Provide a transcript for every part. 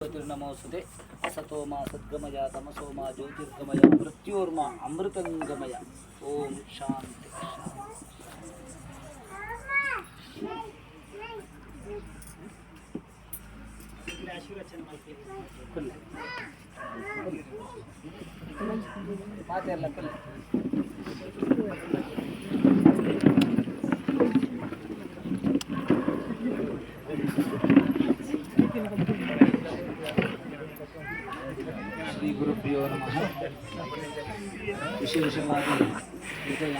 ಜ್ಯೋತಿರ್ನಮೋಸುದೆ ಅಸತೋಮ ಸದ್ಗಮಯ ತಮಸೋಮ ಜ್ಯೋತಿರ್ಗಮಯ ಮೃತ್ಯೋರ್ಮ ಅಮೃತಂಗಮಯ ಓಂ ಶಾಂತಿ ಶಾಂತಿ. ಕೊಲ್ಲೆ. ಕೊಲ್ಲೆ. ಮಾತೆಲ್ಲ ಗುರುಪ್ರಿಯೋ ನಮಃ. ವಿಶೇಷವಾಗಿ ಹೃದಯ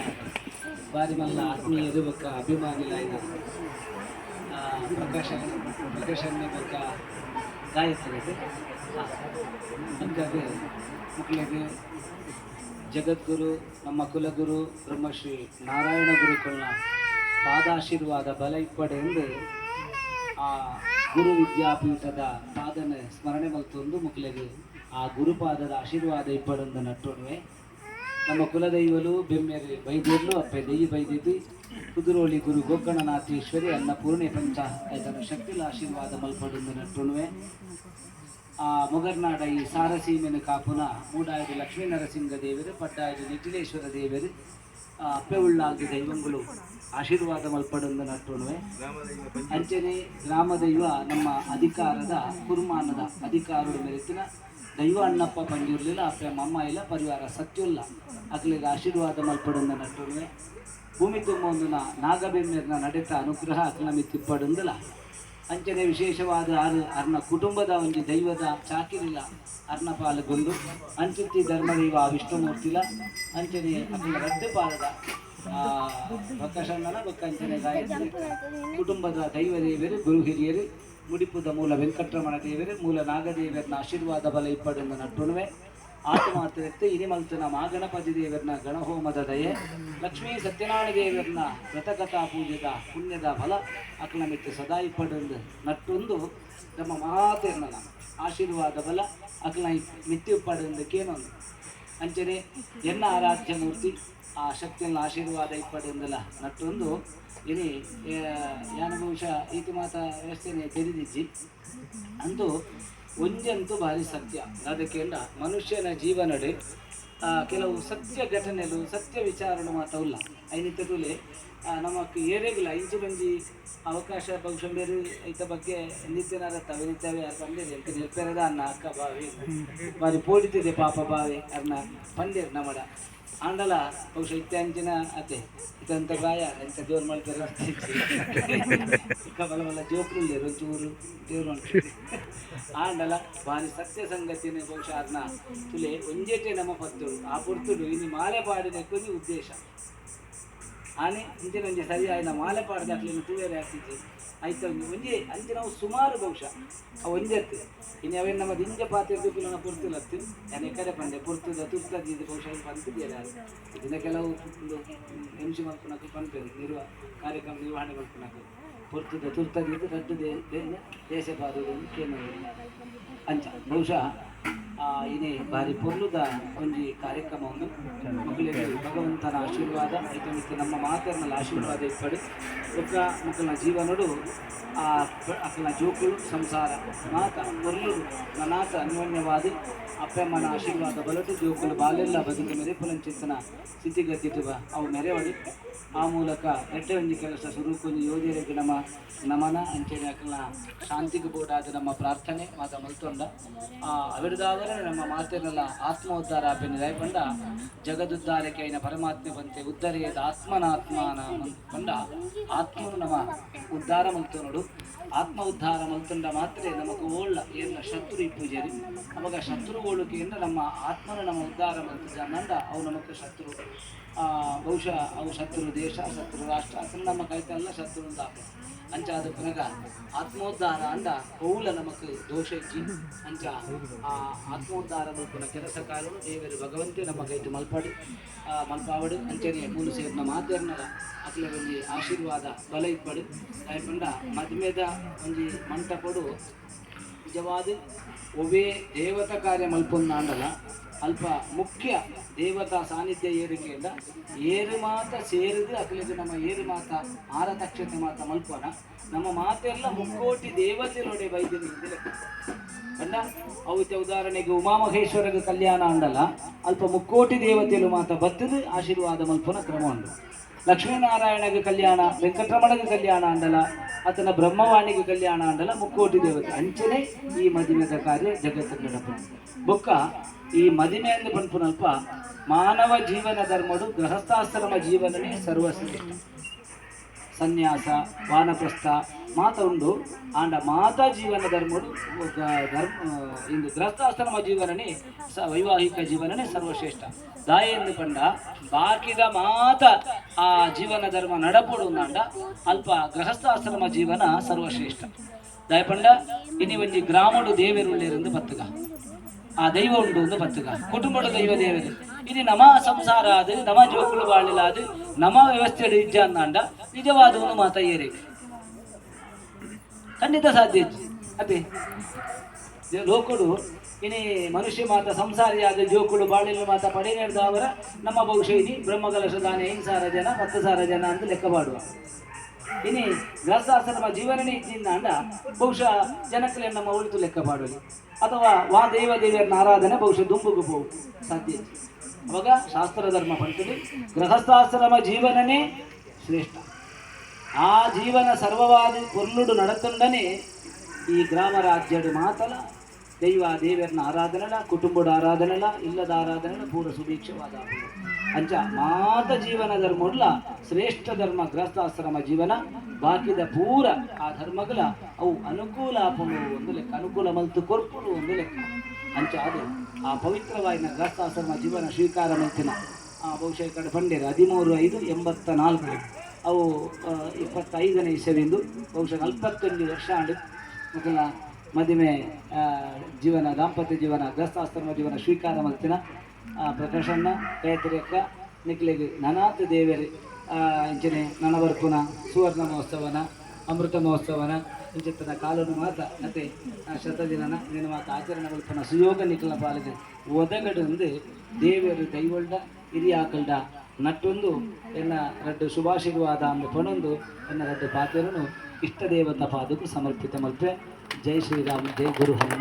ಬಾರಿ ಮಲ್ಲ ಆತ್ಮೀಯರು ಬಕ್ಕ ಅಭಿಮಾನಿಲಾಯ್ನ ಆ, ಪ್ರಕಾಶ ಪ್ರಕಾಶನ ಬಕ್ಕ ಗಾಯತ್ರಿಗೆ ಹಾಗಾಗಿ ಮಕ್ಕಳಿಗೆ ಜಗದ್ಗುರು ನಮ್ಮ ಕುಲಗುರು ಬ್ರಹ್ಮಶ್ರೀ ನಾರಾಯಣ ಗುರುಗಳ ಪಾದಾಶೀರ್ವಾದ ಬಲ ಇಪ್ಪಡೆ ಎಂದು ಆ ಗುರು ವಿದ್ಯಾಪೀಠದ ಸಾಧನೆ ಸ್ಮರಣೆ ಮಲ್ತೊಂದು ಮಕ್ಕಳಿಗೆ ಆ ಗುರುಪಾದದ ಆಶೀರ್ವಾದ ಇಪ್ಪಡೊಂದು ನಟ್ಟೋಣವೆ. ನಮ್ಮ ಕುಲದೈವಲು ಬೆಮ್ಮೆರಿ ಬೈದೇರ್ಲು, ಅಪ್ಪೆ ದೈವಿ ಬೈದಿದ್ದು ಕುದುರೋಳಿ ಗುರು ಗೋಕರ್ಣನಾಥೇಶ್ವರಿ, ಅನ್ನಪೂರ್ಣೆ ಪಂಚ ಐತನ ಶಕ್ತಿಲ ಆಶೀರ್ವಾದ ಮಲ್ಪಡೊಂದು ನಟ್ಟೋಣವೆ. ಆ ಮೊಗರ್ನಾಡ ಈ ಸಾರಸೀಮೆನ ಕಾಪುನ ಮೂಡಾಯದು ಲಕ್ಷ್ಮೀ ನರಸಿಂಹ ದೇವರು ಪಟ್ಟಾಯದು ನಿಟಿಲೇಶ್ವರ ದೇವರು ಅಪ್ಪೆ ಉಳ್ಳಾಗಿ ದೈವಂಗಳು ಆಶೀರ್ವಾದ ಮಲ್ಪಡೊಂದು ನಟ್ಟೋಣವೆ. ಅಂಚನೆ ಗ್ರಾಮದೈವ ನಮ್ಮ ಅಧಿಕಾರದ ಕುರ್ಮಾನದ ಅಧಿಕಾರದ ಮೆರೆತಿನ ದೈವ ಅಣ್ಣಪ್ಪ ಬಂದಿರಲಿಲ್ಲ, ಅಪ್ಪ ಮಮ್ಮ ಇಲ್ಲ, ಪರಿವಾರ ಸತ್ಯುಲ್ಲ ಅಗ್ಲಿಗೆ ಆಶೀರ್ವಾದ ಮಲ್ಪಡಂದ ನಟ್ಟುಣುವೆ ಭೂಮಿ ತುಂಬೊಂದುನ ನಾಗಬೆಮ್ಮೆರ್ನ ನಡೆತ ಅನುಗ್ರಹ, ಅಕ್ಲಮಿ ತಿಪ್ಪಡೊಂದಲ ಅಂಚನೆ ವಿಶೇಷವಾದ ಅರ್ ಅರ್ನ ಕುಟುಂಬದ ಒಂದು ದೈವದ ಚಾಕಿರಿಲ್ಲ ಅರ್ನ ಪಾಲಗೊಂಡು ಅಂಚುತ್ತಿ ಧರ್ಮದೈವ ವಿಷ್ಣುಮೂರ್ತಿಲ ಅಂಚನೆ ಅಕ್ಲ ರದ್ದು ಪಾಲದ ಪ್ರಕಾಶಣ್ಣನ ಬೊಕ್ಕ ಅಂಚನೆ ಗಾಯತ್ರಿ ಕುಟುಂಬದ ದೈವ ದೇವರು ಗುರು ಹಿರಿಯರು, ಮುಡಿಪುದ ಮೂಲ ವೆಂಕಟರಮಣ ದೇವರು ಮೂಲ ನಾಗದೇವರನ್ನ ಆಶೀರ್ವಾದ ಬಲ ಇಪ್ಪಡೆಂದು ನಟ್ಟುಣುವೆ ಆತ ಮಾತ್ರ ಇನಿಮಲ್ತನ ಮಾಗಣಪತಿ ದೇವರನ್ನ ಗಣಹೋಮದ ದಯೆ, ಲಕ್ಷ್ಮೀ ಸತ್ಯನಾರಾಯಣ ದೇವರನ್ನ ವ್ರತಕಥಾ ಪೂಜೆದ ಪುಣ್ಯದ ಫಲ ಅಕ್ಲ ಮಿತ್ತು ಸದಾ ಇಪ್ಪಡೊಂದು ನಟ್ಟೊಂದು ನಮ್ಮ ಮಹಾತೇರ್ನ ಆಶೀರ್ವಾದ ಬಲ ಅಕ್ಲ ಮಿತ್ತಿ ಇಪ್ಪಡೊಂದಕ್ಕೇನೊಂದು ಅಂಚನೆ ಎನ್ನ ಆರಾಧ್ಯ ಮೂರ್ತಿ ಆ ಶಕ್ತಿಯನ್ನು ಆಶೀರ್ವಾದ ಇಪ್ಪಡೆಂದಲ್ಲ ನಟ್ಟೊಂದು ಇಲ್ಲಿ ಯಾನ ಬಹುಶಃ ಈತಿ ಮಾತ ವ್ಯವಸ್ಥೆನೆ ತೆರೆದಿಜ್ಜಿ ಅಂದು, ಒಂಜಂತೂ ಭಾರಿ ಸತ್ಯ. ಅದಕ್ಕೆಲ್ಲ ಮನುಷ್ಯನ ಜೀವನಡೆ ಕೆಲವು ಸತ್ಯ ಘಟನೆಗಳು ಸತ್ಯ ವಿಚಾರಗಳು ಮಾತವಲ್ಲ ಐನಿತ್ತದೂಲೆ ನಮಕ್ ಏರೆಗಿಲ್ಲ. ಇಂಚು ಬಂದಿ ಅವಕಾಶ ಬಹುಶಃ ಬೇರೆ ಐತ ಬಗ್ಗೆ ನಿತ್ಯನಾದ ಅದು ಪಂದೇರಿ ಎಂತ ನಿರ್ಪೇರದ ಅನ್ನ, ಅಕ್ಕ, ಬಾವಿ, ಬಾರಿ ಪೋಡಿತಿದೆ ಪಾಪ ಬಾವಿ, ಅರ್ನ ಪಂದೇರ್ ನಮಡ. ಆಂಡಲ ಬಹುಶಃ ಇತ್ಯಾಂಚಿನ ಅತೆ ಇದಂತ ಗಾಯ ಎಂತ ದೇವ್ರ ಮಾಡ್ತಾರೆ ಇಕ್ಕ ಬಲ ಬಲ ಜೋಕ್ರುಲ್ಲೆ ರುಚೂರು ದೇವ್ರು ಆಂಡಲ ಬಾರಿ ಸತ್ಯ ಸಂಗತಿನೇ ಬಹುಶಃ ಅರ್ನ ತುಲೆ ಒಂಜೇಟೆ ನಮ್ಮ ಪತ್ತುಡು ಆ ಪೊರ್ತುಡು ಇನ್ನು ಮಾಲೆ ಪಾಡಿನ ಕೊನಿ ಉದ್ದೇಶ ಆನೆ ಇಂಚಿನ ಒಂಜಿ ಸರಿ ಆಯ್ನ ಮಾಲೆ ಪಾಡ್ದ ಅಕ್ಲಿನ ತೂವೇರೆ ಆಗ್ತಿದ್ದೆ ಆಯ್ತು? ಒಂಜಿ ಅಂಚೆ ನಾವು ಸುಮಾರು ಬಹುಶಃ, ಆ ಒಂಜೆತ್ತು ಇನ್ನು ಅವೇನು ನಮ್ಮ ದಿಂಜ ಪಾತ್ರೆ ಪುರ್ತಿಲ್ಲ ಪುರ್ತಿಲತ್ತು ನಾನು ಕಡೆ ಬಂದೆ ಪುರ್ತದ ತುರ್ತದಿದ್ದು ಬಹುಶಃ ಪಂತಿದ್ದೀರ ಇದನ್ನ ಕೆಲವು ಒಂದು ಹೆಂಚು ಮಾಡ್ಕೊಳಕ್ಕೆ ಬಂದಿದೆ ನಿರ್ವ, ಕಾರ್ಯಕ್ರಮ ನಿರ್ವಹಣೆ ಮಾಡ್ಕೊಳಕ್ಕೆ. ಪುರ್ತದ ತುರ್ತದಿದ್ದು ರದ್ದು ದೇಶ ಪಾದದು ಕೇಂದ್ರ ಅಂಚ, ಬಹುಶಃ ಇನೇ ಬಾರಿ ಪೊರ್ಲುದ ಒಂಜಿ ಕಾರ್ಯಕ್ರಮವನ್ನು ಮಕ್ಕಳಿಗೆ ಭಗವಂತನ ಆಶೀರ್ವಾದ ಐತಮಿತ್ತು ನಮ್ಮ ಮಾತರ್ನಲ್ಲಿ ಆಶೀರ್ವಾದ ಇಪ್ಪಡು ಒಕ್ಕ ಮಕ್ಕಳ ಜೀವನಡು ಆ ಅಕ್ಕನ ಜೋಕುಳು ಸಂಸಾರ. ಮಾತ ಪೊರ್ಲು ನನಾತ ಅನ್ಯೋನ್ಯವಾದ ಅಪ್ಪಮ್ಮನ ಆಶೀರ್ವಾದ ಬಲಟು ಜೋಕುಲು ಬಾಲೆಲ್ಲ ಬದುಕು ಮೆರೆಪುಲಂಚಿತ್ತನ ಸ್ಥಿತಿಗತಿಟುವ ಅವು ಮೆರೆವಡಿ ಆ ಮೂಲಕ ಎಟ್ಟೆ ಒಂಜಿ ಕೆಲಸ ಸುರುಕೊಂಜಿ ಯೋಜನೆಗೆ ನಮ್ಮ ನಮನ ಅಂಚೆ ಅಕ್ಕನ ಶಾಂತಿಗೆ ಬೋಡಾದ ನಮ್ಮ ಪ್ರಾರ್ಥನೆ. ಮಾತ ಮಲ್ತೊಂಡ. ಆ ಕಾರಣ ನಮ್ಮ ಮಾತಿನೆಲ್ಲ ಆತ್ಮೋದ್ಧಾರ ಅಭಿನಯ. ಬಂದ ಜಗದುದ್ಧಾರಕ್ಕೆ ಐನ ಪರಮಾತ್ಮೆ ಬಂತೆ ಉದ್ಧರಿಯದ ಆತ್ಮನಾತ್ಮನ ಮಂತ್ಕೊಂಡ ಆತ್ಮನು ನಮ್ಮ ಉದ್ಧಾರ ಮಲ್ತು ನೋಡು. ಆತ್ಮ ಉದ್ಧಾರ ಮಲ್ತುಂಡ ಮಾತ್ರ ನಮಗೆ ಓಳ್ಳ ಏನ ಶತ್ರು ಈ ಅವಾಗ ಶತ್ರು ಓಳುಕೆಯಿಂದ ನಮ್ಮ ಆತ್ಮನ ನಮ್ಮ ಉದ್ಧಾರ ಮಲ್ತು ಜನ್ನಂದ ಅವು ನಮಗೆ ಶತ್ರು. ಬಹುಶಃ ಅವು ಶತ್ರು ದೇಶ, ಶತ್ರು ರಾಷ್ಟ್ರ ಅದನ್ನು ನಮ್ಮ ಕೈತಲ್ಲ ಶತ್ರುಂದ ಅಂತ ಅಂಚ ಅದು ಪುನಗ. ಆತ್ಮೋದ್ಧಾರ ಅಂದ ಕೌಲ ನಮಕ್ ದೋಷ ಇಜ್ಜಿ ಅಂಚ ಆ ಆತ್ಮೋದ್ಧಾರ ಮಲ್ಪನ ಕೆಲಸ ಕಾಲ ದೇವರು ಭಗವಂತೆ ನಮ್ಮ ಕೈ ಮಲ್ಪಾಡು ಮಲ್ಪಾವಡು ಅಂಚನೆ ಮೂಲು ಸೇರಿನ ಮಾತೇರ್ನಲ ಅಕ್ಲೆ ಒಂಜಿ ಆಶೀರ್ವಾದ, ಬಲ ಇಪ್ಪಡು ಆಯ್ಪಂಡ ಮದ್ಮೆದ ಒಂಜಿ ಮಂಟಪಡು. ನಿಜವಾದ ಒವೇ ದೇವತಾ ಕಾರ್ಯ ಮಲ್ಪೊಂದು ಆಂಡಲ ಅಲ್ಪ ಮುಖ್ಯ ದೇವತಾ ಸಾನ್ನಿಧ್ಯ ಏರಿಕೆಯಿಂದ ಏರು ಮಾತ ಸೇರಿದು ಅಕ್ಲಿಗೆ ನಮ್ಮ ಏರು ಮಾತ ಆರತಕ್ಷತೆ ಮಾತ ಮಲ್ಪನ ನಮ್ಮ ಮಾತೆಲ್ಲ ಮುಕ್ಕೋಟಿ ದೇವತೆ ನೋಡಿ ಬೈದಿನಿ ಅಲ್ಲ ಅವತ್ತೆ ಉದಾಹರಣೆಗೆ ಉಮಾಮಹೇಶ್ವರಗ ಕಲ್ಯಾಣ ಅಂಡಲ್ಲ ಅಲ್ಪ ಮುಕ್ಕೋಟಿ ದೇವತೆಯಲ್ಲೂ ಮಾತ ಬತ್ತದು ಆಶೀರ್ವಾದ ಮಲ್ಪನ ಕ್ರಮ ಉಂಟು ಲಕ್ಷ್ಮೀನಾರಾಯಣಗ ಕಲ್ಯಾಣ, ವೆಂಕಟರಮಣಗ ಕಲ್ಯಾಣ ಅಂಡಲ ಆತನ ಬ್ರಹ್ಮವಾಣಿಗೆ ಕಲ್ಯಾಣ ಅಂಡಲ ಮುಕ್ಕೋಟಿ ದೇವತೆ. ಅಂಚನೆ ಈ ಮದಿಮೆದ ಕಾರ್ಯ ಜಗತ್ತಿನ ನಡಪ ಬುಕ್ಕ ಈ ಮದಿಮೆ ಎಂದು ಪಂಪುನಲ್ಪ ಮಾನವ ಜೀವನ ಧರ್ಮಡು ಗೃಹಸ್ಥಾಶ್ರಮ ಜೀವನನೇ ಸರ್ವಶ್ರೇಷ್ಠ. ಸನ್ಯಾಸ, ವಾನಪ್ರಸ್ಥ ಮಾತ ಉಂಡು ಆಂಡ ಮಾತಾ ಜೀವನ ಧರ್ಮಡು ಧರ್ಮ ಇಂದು ಗೃಹಸ್ಥಾಶ್ರಮ ಜೀವನನೇ, ಸ, ವೈವಾಹಿಕ ಜೀವನನೇ ಸರ್ವಶ್ರೇಷ್ಠ. ದಾಯೆಂದು ಪಂಡ ಬಾಕಿದ ಮಾತ ಆ ಜೀವನ ಧರ್ಮ ನಡಪಡು ನಾಂಡ ಅಲ್ಪ ಗೃಹಸ್ಥಾಶ್ರಮ ಜೀವನ ಸರ್ವಶ್ರೇಷ್ಠ. ದಯಪಂಡ ಇನಿ ಒಂಜಿ ಗ್ರಾಮಡು ದೇವೆರುಳ್ಳೇರೆಂದು ಬತ್ತುಗ. ಆ ದೈವ ಉಂಡು ಒಂದು ಬತ್ತುಗ ಕುಟುಂಬದ ದೈವ ನಮ ಸಂಸಾರ ಅದು ನಮ ಜೋಕುಲು ಬಾಳಿಲ್ಲ ಅದು ನಮ ವ್ಯವಸ್ಥೆ ಇಜ್ಜ ನಿಜವಾದ ನಿಜವಾದವನು ಮಾತ ಏರಿ ಖಂಡಿತ ಸಾಧ್ಯ. ಅದೇ. ಲೋಕಡು ಇನಿ ಮನುಷ್ಯ ಮಾತ ಸಂಸಾರಿ ಆದ ಜೋಕುಳು ಬಾಳಿಲ್ಲ ಮಾತ ಪಡೆ ನಡೆದವರ ನಮ್ಮ ಬಹುಶಃ ಬ್ರಹ್ಮಕಲಶ ದಾನ ಸಾವಿರ ಜನ ಹತ್ತು ಸಾರ ಜನ ಅಂತ ಲೆಕ್ಕ ಮಾಡುವ. ಇನಿ ನಮ್ಮ ಜೀವನನೇ ಇದ್ದಿಂದ ಅಂದ ಬಹುಶಃ ಜನಕ್ಕೆ ನಮ್ಮ ಉಳಿತು ಲೆಕ್ಕ ಅಥವಾ ವಾ ದೇವ ದೇವಿಯನ್ನ ಆರಾಧನೆ ಬಹುಶಃ ದುಂಬುಗು ಹೋಗು ಸಾಧ್ಯ ಅವಾಗ ಶಾಸ್ತ್ರ ಧರ್ಮ ಪಡ್ತೀವಿ ಗೃಹಸ್ಥಾಶ್ರಮ ಜೀವನನೇ ಶ್ರೇಷ್ಠ. ಆ ಜೀವನ ಸರ್ವವಾದಿ ಕೊರ್ನುಡು ನಡತುಂಡನೆ ಈ ಗ್ರಾಮ ರಾಜ್ಯಡು ಮಾತಲ ದೈವ ದೇವರನ್ನ ಆರಾಧನೆಲ ಕುಟುಂಬದ ಆರಾಧನೆಲ ಇಲ್ಲದ ಆರಾಧನೆಲ ಪೂರ ಸುಭೀಕ್ಷವಾದ ಅಂಚ ಮಾತ ಜೀವನ ಧರ್ಮಲ್ಲ ಶ್ರೇಷ್ಠ ಧರ್ಮ, ಗೃಹಸ್ಥಾಶ್ರಮ ಜೀವನ, ಬಾಕಿದ ಪೂರ ಆ ಧರ್ಮಗಳ ಅವು ಅನುಕೂಲ ಆಪುನು ಒಂದು ಲೆಕ್ಕ, ಅನುಕೂಲ ಮಲ್ತು ಕೊರ್ಪುನು ಒಂದು ಲೆಕ್ಕ. ಅಂಚ ಅದು ಆ ಪವಿತ್ರವಾಗಿನ ಗೃಹಸ್ಥಾಶ್ರಮ ಜೀವನ ಸ್ವೀಕಾರ ಮಲ್ತಿನ. ಆ ಬಹುಶಃ ಕಡೆ ಬಂದಿರ ಹದಿಮೂರು ಐದು ಎಂಬತ್ತ ನಾಲ್ಕು. ಅವು ಇಪ್ಪತ್ತೈದನೇ ಇಸವಿಂದು, ಬಹುಶಃ ನಲ್ವತ್ತೊಂದು ವರ್ಷ ಆಂಡ. ಮೊದಲ ಮದುವೆ ಜೀವನ, ದಾಂಪತ್ಯ ಜೀವನ, ಗೃಹಸ್ಥಾಶ್ರಮ ಜೀವನ ಸ್ವೀಕಾರ ಮಲ್ತಿನ ಪ್ರಕಾಶನ ಕೈತರಿಯಕ್ಕ ನಿಕ್ಲಿಗೆ ನನಾಥ ದೇವರಿ ಇಂಚಿನ ನನವರ್ಪುನ ಸುವರ್ಣ ಮಹೋತ್ಸವನ, ಅಮೃತ ಮಹೋತ್ಸವನ ಇಂಚಿತ್ತನ ಕಾಲನು ಮಾತ ಮತ್ತು ಶತದಿನನ ನಿನ್ನ ಮಾತ ಆಚರಣೆ ಮಲ್ಪನ ಸುಯೋಗ ನಿಖಿಲ ಪಾಲಿದೆ ಒದಗಡಂದು ದೇವರು ದೈವಳ್ಡ ಹಿರಿಯಾಕಲ್ಡ ನಟ್ಟೊಂದು, ಎನ್ನ ರಡ್ಡು ಶುಭಾಶೀರ್ವಾದ ಅಂದು ಪಣೊಂದು, ಎನ್ನ ರಡ್ಡು ಪಾತ್ರನು ಇಷ್ಟ ದೇವತ ಪಾದಕ್ಕೂ ಸಮರ್ಪಿತ ಮಲ್ಪೆ. जय श्री राम जय गुरु हनुमान।